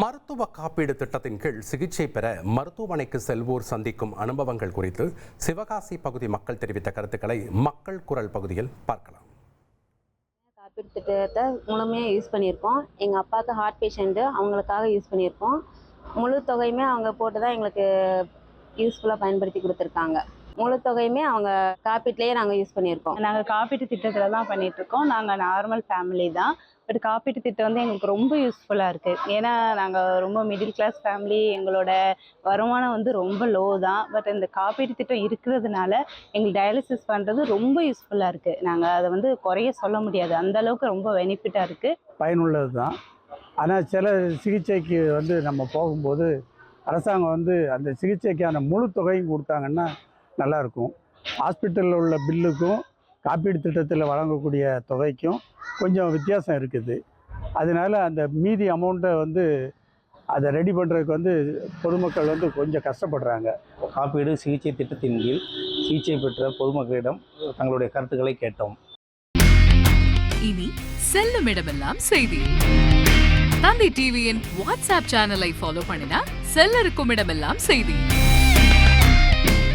மருத்துவ காப்பீடு திட்டத்தின் கீழ் சிகிச்சை பெற மருத்துவமனைக்கு செல்வோர் சந்திக்கும் அனுபவங்கள் குறித்து சிவகாசி பகுதி மக்கள் தெரிவித்த கருத்துக்களை மக்கள் குரல் பகுதியில் பார்க்கலாம். காப்பீடு திட்டத்தை முழுமையாக யூஸ் பண்ணியிருக்கோம் எங்கள் அப்பாவுக்கு ஹார்ட் பேஷண்ட்டு அவங்களுக்காக யூஸ் பண்ணியிருக்கோம் முழு தொகையுமே அவங்க போட்டு தான் எங்களுக்கு யூஸ்ஃபுல்லாக பயன்படுத்தி கொடுத்துருக்காங்க. முழு தொகையுமே அவங்க காப்பீட்லேயே நாங்கள் யூஸ் பண்ணியிருக்கோம். நாங்கள் காப்பீட்டு திட்டத்தில் தான் பண்ணிட்டு இருக்கோம் நாங்கள் நார்மல் ஃபேமிலி தான். பட் காப்பீட்டு திட்டம் வந்து எங்களுக்கு ரொம்ப யூஸ்ஃபுல்லாக இருக்குது ஏன்னா நாங்கள் ரொம்ப மிடில் கிளாஸ் ஃபேமிலி எங்களோட வருமானம் வந்து ரொம்ப லோ தான். பட் இந்த காப்பீட்டு திட்டம் இருக்கிறதுனால எங்களுக்கு டயாலிசிஸ் பண்ணுறது ரொம்ப யூஸ்ஃபுல்லாக இருக்குது நாங்கள் அதை வந்து குறைய சொல்ல முடியாது. அந்த அளவுக்கு ரொம்ப பெனிஃபிட்டாக இருக்குது பயனுள்ளது தான் ஆனால் சில சிகிச்சைக்கு வந்து நம்ம போகும்போது அரசாங்கம் வந்து அந்த சிகிச்சைக்கான முழு தொகையும் கொடுத்தாங்கன்னா நல்லாயிருக்கும். ஹாஸ்பிட்டலில் உள்ள பில்லுக்கும் காப்பீடு திட்டத்தில் வழங்கக்கூடிய தொகைக்கும் கொஞ்சம் வித்தியாசம் இருக்குது. அதனால அந்த மீதி அமௌண்ட்டை வந்து அதை ரெடி பண்ணுறதுக்கு வந்து பொதுமக்கள் வந்து கொஞ்சம் கஷ்டப்படுறாங்க. காப்பீடு சிகிச்சை திட்டத்தின் கீழ் சிகிச்சை பெற்ற பொதுமக்களிடம் தங்களுடைய கருத்துக்களை கேட்டோம். இனி செல்லும் இடமெல்லாம் செய்தி. தந்தை டிவியின் வாட்ஸ்அப் சேனலை ஃபாலோ பண்ணினா செல்ல இருக்கும் இடமெல்லாம் செய்தி.